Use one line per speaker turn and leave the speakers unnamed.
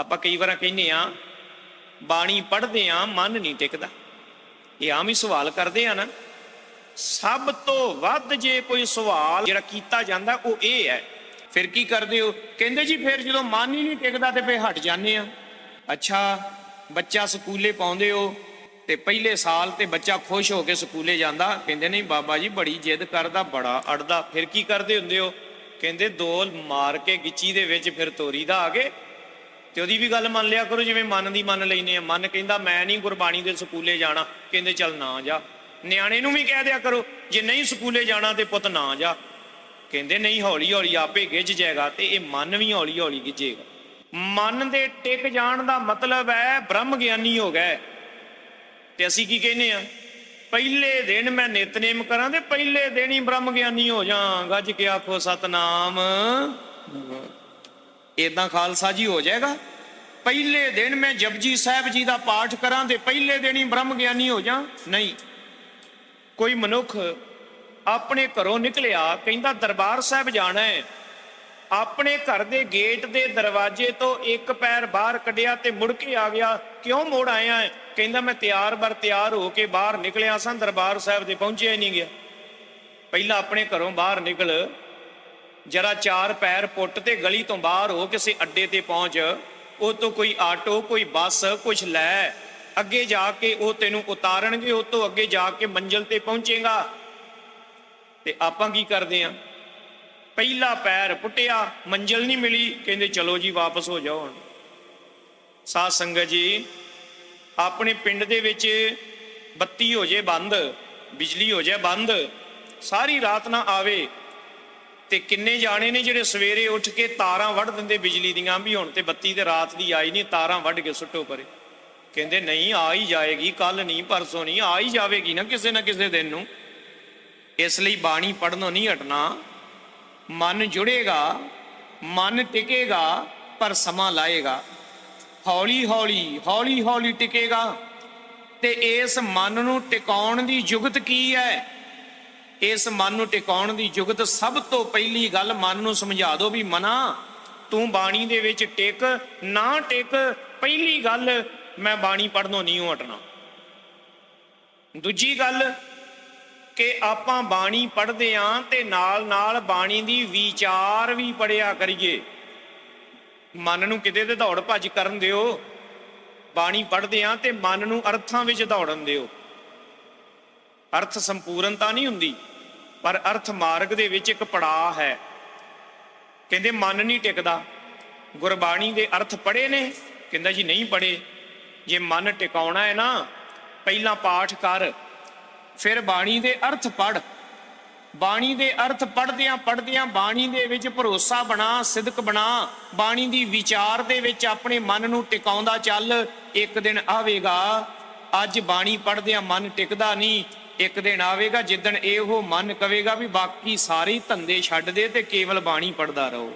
ਆਪਾਂ ਕਈ ਵਾਰ ਕਹਿੰਦੇ ਆ ਬਾਣੀ ਪੜ੍ਹਦੇ ਆ ਮਨ ਨਹੀਂ ਟਿਕਦਾ। ਇਹ ਆਮ ਹੀ ਸਵਾਲ ਕਰਦੇ ਆ ਨਾ। ਸਭ ਤੋਂ ਵੱਧ ਜੇ ਕੋਈ ਸਵਾਲ ਜਿਹੜਾ ਕੀਤਾ ਜਾਂਦਾ, ਉਹ ਇਹ ਹੈ। ਫਿਰ ਕੀ ਕਰਦੇ ਹੋ? ਕਹਿੰਦੇ ਜੀ ਫਿਰ ਜਦੋਂ ਮਨ ਹੀ ਨਹੀਂ ਟਿਕਦਾ ਤੇ ਫੇ ਹਟ ਜਾਂਦੇ ਆ ਅੱਛਾ, ਬੱਚਾ ਸਕੂਲੇ ਪਾਉਂਦੇ ਹੋ ਤੇ ਪਹਿਲੇ ਸਾਲ ਤੇ ਬੱਚਾ ਖੁਸ਼ ਹੋ ਕੇ ਸਕੂਲੇ ਜਾਂਦਾ। ਕਹਿੰਦੇ ਨਹੀਂ, ਬਾਬਾ ਜੀ ਬੜੀ ਜਿੱਦ ਕਰਦਾ, ਬੜਾ ਅੜਦਾ। ਫਿਰ ਕੀ ਕਰਦੇ ਹੁੰਦੇ ਹੋ? ਕਹਿੰਦੇ ਦੋ ਮਾਰ ਕੇ ਗਿੱਚੀ ਦੇ ਵਿੱਚ ਫਿਰ ਤੋਰੀ ਦਾ ਆ ਕੇ ਤੇ ਉਹਦੀ ਵੀ ਗੱਲ ਮੰਨ ਲਿਆ ਕਰੋ, ਜਿਵੇਂ ਮਨ ਦੀ ਮੰਨ ਲੈਨੇ ਆ। ਮਨ ਕਹਿੰਦਾ, ਮੈਂ ਨਹੀਂ ਗੁਰਬਾਣੀ ਦੇ ਸਕੂਲੇ ਜਾਣਾ। ਕਹਿੰਦੇ, ਚੱਲ ਨਾ ਜਾ। ਨਿਆਣੇ ਨੂੰ ਵੀ ਕਹਿ ਦਿਆ ਕਰੋ, ਜੇ ਨਹੀਂ ਸਕੂਲੇ ਜਾਣਾ ਤੇ ਪੁੱਤ ਨਾ ਜਾ। ਕਹਿੰਦੇ, ਨਹੀਂ ਹੌਲੀ ਹੌਲੀ ਆਪੇ ਗਿੱਜ ਜਾਏਗਾ ਤੇ ਇਹ ਮਨ ਵੀ ਹੌਲੀ ਹੌਲੀ ਗਿੱਜੇਗਾ ਮਨ ਦੇ ਟਿਕ ਜਾਣ ਦਾ ਮਤਲਬ ਹੈ ਬ੍ਰਹਮ ਗਿਆਨੀ ਹੋ ਗਏ। ਤੇ ਅਸੀਂ ਕੀ ਕਹਿੰਦੇ ਆ? ਪਹਿਲੇ ਦਿਨ ਮੈਂ ਨਿਤਨੇਮ ਕਰਾਂ ਤੇ ਪਹਿਲੇ ਦਿਨ ਹੀ ਬ੍ਰਹਮ ਗਿਆਨੀ ਹੋ ਜਾਂ। ਗੱਜ ਕੇ ਆਖੋ, ਸਤਨਾਮ। ਇਦਾਂ ਖਾਲਸਾ ਜੀ ਹੋ ਜਾਏਗਾ। ਪਹਿਲੇ ਦਿਨ ਮੈਂ ਜਪਜੀ ਸਾਹਿਬ ਜੀ ਦਾ ਪਾਠ ਕਰਾਂ ਤੇ ਪਹਿਲੇ ਦਿਨ ਹੀ ਬ੍ਰਹਮ ਗਿਆਨੀ ਹੋ ਜਾ। ਨਹੀਂ। ਕੋਈ ਮਨੁੱਖ ਆਪਣੇ ਘਰੋਂ ਨਿਕਲਿਆ, ਕਹਿੰਦਾ ਦਰਬਾਰ ਸਾਹਿਬ ਜਾਣਾ ਹੈ। ਆਪਣੇ ਘਰ ਦੇ ਗੇਟ ਦੇ ਦਰਵਾਜ਼ੇ ਤੋਂ ਇੱਕ ਪੈਰ ਬਾਹਰ ਕੱਢਿਆ ਤੇ ਮੁੜ ਕੇ ਆ ਗਿਆ, ਕਿਉਂ ਮੋੜ ਆਇਆ ਕਹਿੰਦਾ, ਮੈਂ ਤਿਆਰ ਬਰ ਤਿਆਰ ਹੋ ਕੇ ਬਾਹਰ ਨਿਕਲਿਆ ਸਾਂ, ਦਰਬਾਰ ਸਾਹਿਬ ਦੇ ਪਹੁੰਚਿਆ ਹੀ ਨਹੀਂ ਗਿਆ। ਪਹਿਲਾਂ ਆਪਣੇ ਘਰੋਂ ਬਾਹਰ ਨਿਕਲ ਜਰਾ ਚਾਰ ਪੈਰ ਪੁੱਟ ਤੇ ਗਲੀ ਤੋਂ ਬਾਹਰ ਹੋ ਕਿਸੇ ਅੱਡੇ ਤੇ ਪਹੁੰਚ। ਉਹ ਤੋਂ ਕੋਈ ਆਟੋ, ਕੋਈ ਬੱਸ ਕੁਝ ਲੈ। ਅੱਗੇ ਜਾ ਕੇ ਉਹ ਤੈਨੂੰ ਉਤਾਰਨਗੇ, ਉਹ ਤੋਂ ਅੱਗੇ ਜਾ ਕੇ ਮੰਜ਼ਿਲ ਤੇ ਪਹੁੰਚੇਗਾ। ਤੇ ਆਪਾਂ ਕੀ ਕਰਦੇ ਆਂ? ਪਹਿਲਾ ਪੈਰ ਪੁੱਟਿਆ, ਮੰਜ਼ਿਲ ਨਹੀਂ ਮਿਲੀ, ਕਹਿੰਦੇ ਚਲੋ ਜੀ ਵਾਪਸ ਹੋ ਜਾਓ ਹੁਣ। ਸਾਧ ਸੰਗਤ ਜੀ, ਆਪਣੇ ਪਿੰਡ ਦੇ ਵਿੱਚ ਬੱਤੀ ਹੋ ਜੇ ਬੰਦ, ਬਿਜਲੀ ਹੋ ਜਾਏ ਬੰਦ, ਸਾਰੀ ਰਾਤ ਨਾ ਆਵੇ। ਤੇ ਕਿੰਨੇ ਜਾਣੇ ਨੇ ਜਿਹੜੇ ਸਵੇਰੇ ਉੱਠ ਕੇ ਤਾਰਾਂ ਵੱਢ ਦਿੰਦੇ ਬਿਜਲੀ ਦੀਆਂ ਵੀ ਹੁਣ ਤੇ ਬੱਤੀ ਤੇ ਰਾਤ ਦੀ ਆਈ ਨਹੀਂ, ਤਾਰਾਂ ਵੱਢ ਕੇ ਸੁੱਟੋ ਪਰੇ। ਕਹਿੰਦੇ ਨਹੀਂ, ਆ ਹੀ ਜਾਏਗੀ ਕੱਲ ਨਹੀਂ, ਪਰਸੋਂ ਨਹੀਂ, ਆ ਹੀ ਜਾਵੇਗੀ ਨਾ ਕਿਸੇ ਨਾ ਕਿਸੇ ਦਿਨ ਨੂੰ। ਇਸ ਲਈ ਬਾਣੀ ਪੜਨੋਂ ਨਹੀਂ ਹਟਣਾ। ਮਨ ਜੁੜੇਗਾ, ਮਨ ਟਿਕੇਗਾ, ਪਰ ਸਮਾਂ ਲਾਏਗਾ। ਹੌਲੀ ਹੌਲੀ ਹੌਲੀ ਹੌਲੀ ਟਿਕੇਗਾ। ਤੇ ਇਸ ਮਨ ਨੂੰ ਟਿਕਾਉਣ ਦੀ ਜੁਗਤ ਕੀ ਹੈ? ਇਸ ਮਨ ਨੂੰ ਟਿਕਾਉਣ ਦੀ ਜੁਗਤ ਸਭ ਤੋਂ ਪਹਿਲੀ ਗੱਲ ਮਨ ਨੂੰ ਸਮਝਾ ਦਿਓ ਵੀ ਮਨਾ, ਤੂੰ ਬਾਣੀ ਦੇ ਵਿੱਚ ਟਿਕ, ਨਾ ਟਿਕ, ਪਹਿਲੀ ਗੱਲ ਮੈਂ ਬਾਣੀ ਪੜਨੋਂ ਨਹੀਂ ਹਟਣਾ। ਦੂਜੀ ਗੱਲ ਕਿ ਆਪਾਂ ਬਾਣੀ ਪੜ੍ਹਦੇ ਆਂ ਤੇ ਨਾਲ ਨਾਲ ਬਾਣੀ ਦੀ ਵਿਚਾਰ ਵੀ ਪੜਿਆ ਕਰੀਏ। ਮਨ ਨੂੰ ਕਿਤੇ ਤੇ ਦੌੜ ਭੱਜ ਕਰਨ ਦਿਓ, ਬਾਣੀ ਪੜ੍ਹਦੇ ਆਂ ਤੇ ਮਨ ਨੂੰ ਅਰਥਾਂ ਵਿੱਚ ਦੌੜਨ ਦਿਓ। ਅਰਥ ਸੰਪੂਰਨਤਾ ਨਹੀਂ ਹੁੰਦੀ। ਪਰ ਅਰਥ ਮਾਰਗ ਦੇ ਵਿੱਚ ਇੱਕ ਪੜਾਅ ਹੈ। ਕਹਿੰਦੇ ਮਨ ਨਹੀਂ ਟਿਕਦਾ। ਗੁਰਬਾਣੀ ਦੇ ਅਰਥ ਪੜ੍ਹੇ ਨੇ। ਕਹਿੰਦਾ ਜੀ ਨਹੀਂ ਪੜ੍ਹੇ। ਜੇ ਮਨ ਟਿਕਾਉਣਾ ਹੈ ਨਾ, ਪਹਿਲਾਂ ਪਾਠ ਕਰ। ਫਿਰ ਬਾਣੀ ਦੇ ਅਰਥ ਪੜ ਬਾਣੀ ਦੇ ਅਰਥ ਪੜਦਿਆਂ ਪੜਦਿਆਂ ਬਾਣੀ ਦੇ ਵਿੱਚ ਭਰੋਸਾ ਬਣਾ, ਸਿਦਕ ਬਣਾ। ਬਾਣੀ ਦੀ ਵਿਚਾਰ ਦੇ ਵਿੱਚ ਆਪਣੇ ਮਨ ਨੂੰ ਟਿਕਾਉਂਦਾ ਚੱਲ। ਇੱਕ ਦਿਨ ਆਵੇਗਾ। ਅੱਜ ਬਾਣੀ ਪੜਦਿਆਂ ਮਨ ਟਿਕਦਾ ਨਹੀਂ। ਇੱਕ ਦਿਨ ਆਵੇਗਾ, ਜਿੱਦਣ ਇਹੋ ਮਨ ਕਵੇਗਾ ਵੀ ਬਾਕੀ ਸਾਰੇ ਧੰਦੇ ਛੱਡ ਦੇ ਤੇ ਕੇਵਲ ਬਾਣੀ ਪੜਦਾ ਰਹੋ।